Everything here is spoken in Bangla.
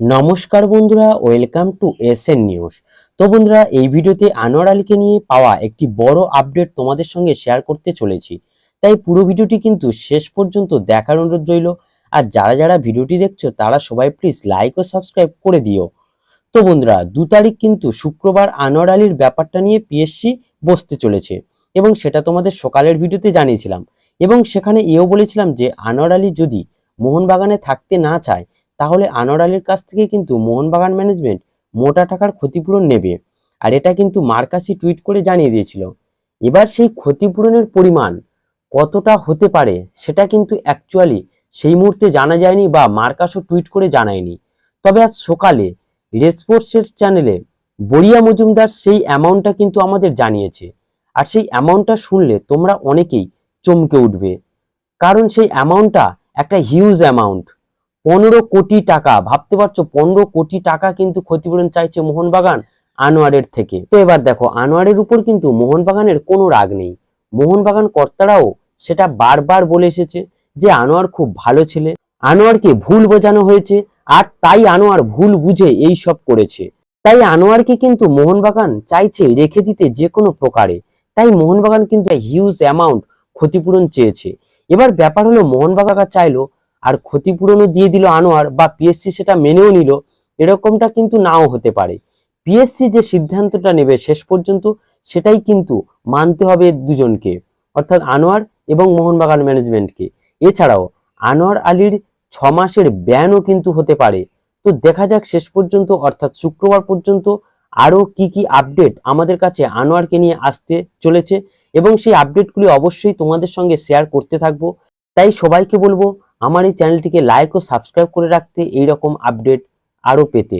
নমস্কার বন্ধুরা, welcome to S N news. তো বন্ধুরা, এই ভিডিওতে আনোয়ার আলীকে নিয়ে পাওয়া একটি বড় আপডেট তোমাদের সঙ্গে শেয়ার করতে চলেছি। তাই পুরো ভিডিওটি কিন্তু শেষ পর্যন্ত দেখার অনুরোধ রইল। আর যারা যারা ভিডিওটি দেখছ, তারা সবাই প্লিজ লাইক ও সাবস্ক্রাইব করে দিও। তো বন্ধুরা, দু তারিখ কিন্তু শুক্রবার আনোয়ার আলীর ব্যাপারটা নিয়ে পিএসসি বসতে চলেছে। এবং সেটা তোমাদের সকালের ভিডিওতে জানিয়েছিলাম। এবং সেখানে এও বলেছিলাম যে, আনোয়ার আলী যদি মোহনবাগানে থাকতে না চায় তাহলে আনোয়ার আলীর কাছ থেকে কিন্তু মোহনবাগান ম্যানেজমেন্ট মোটা টাকার ক্ষতিপূরণ নেবে। আর এটা কিন্তু মার্কাসি টুইট করে জানিয়ে দিয়েছিল। এবার সেই ক্ষতিপূরণের পরিমাণ কতটা হতে পারে সেটা কিন্তু অ্যাকচুয়ালি সেই মুহূর্তে জানা যায়নি বা মার্কাসও টুইট করে জানায়নি। তবে আজ সকালে রেসপোর্টসের চ্যানেলে বড়িয়া মজুমদার সেই অ্যামাউন্টটা কিন্তু আমাদের জানিয়েছে। আর সেই অ্যামাউন্টটা শুনলে তোমরা অনেকেই চমকে উঠবে। কারণ সেই অ্যামাউন্টটা একটা হিউজ অ্যামাউন্ট পনেরো কোটি টাকা, ভাবতে পারছ? পনেরো কোটি টাকা কিন্তু ক্ষতিপূরণ চাইছে মোহনবাগান আনোয়ারের থেকে। তো এবার দেখো, আনোয়ারের উপর কিন্তু মোহনবাগানের কোনো রাগ নেই। মোহনবাগান কর্তারাও সেটা বারবার বলে এসেছে যে আনোয়ার খুব ভালো ছেলে। আনোয়ারকে ভুল বোঝানো হয়েছে আর তাই আনোয়ার ভুল বুঝে এই সব করেছে। তাই আনোয়ারকে কিন্তু মোহনবাগান চাইছে রেখে দিতে যে কোনো প্রকারে। তাই মোহনবাগান কিন্তু হিউজ অ্যামাউন্ট ক্ষতিপূরণ চেয়েছে। এবার ব্যাপার হলো মোহনবাগান চাইলো আর ক্ষতিপূরণও দিয়ে দিল আনোয়ার বা পিএসসি সেটা মেনেও নিল, এরকমটা কিন্তু নাও হতে পারে। পিএসসি যে সিদ্ধান্তটা নেবে শেষ পর্যন্ত সেটাই কিন্তু মানতে হবে দুজনকে, অর্থাৎ আনোয়ার এবং মোহনবাগান ম্যানেজমেন্টকে। এছাড়াও আনোয়ার আলীর ছ মাসের ব্যানও কিন্তু হতে পারে। তো দেখা যাক শেষ পর্যন্ত, অর্থাৎ শুক্রবার পর্যন্ত আরও কি কি আপডেট আমাদের কাছে আনোয়ারকে নিয়ে আসতে চলেছে এবং সেই আপডেটগুলি অবশ্যই তোমাদের সঙ্গে শেয়ার করতে থাকব। তাই সবাইকে বলব আমার এই চ্যানেলটিকে লাইক ও সাবস্ক্রাইব করে রাখতে এই রকম আপডেট আরও পেতে।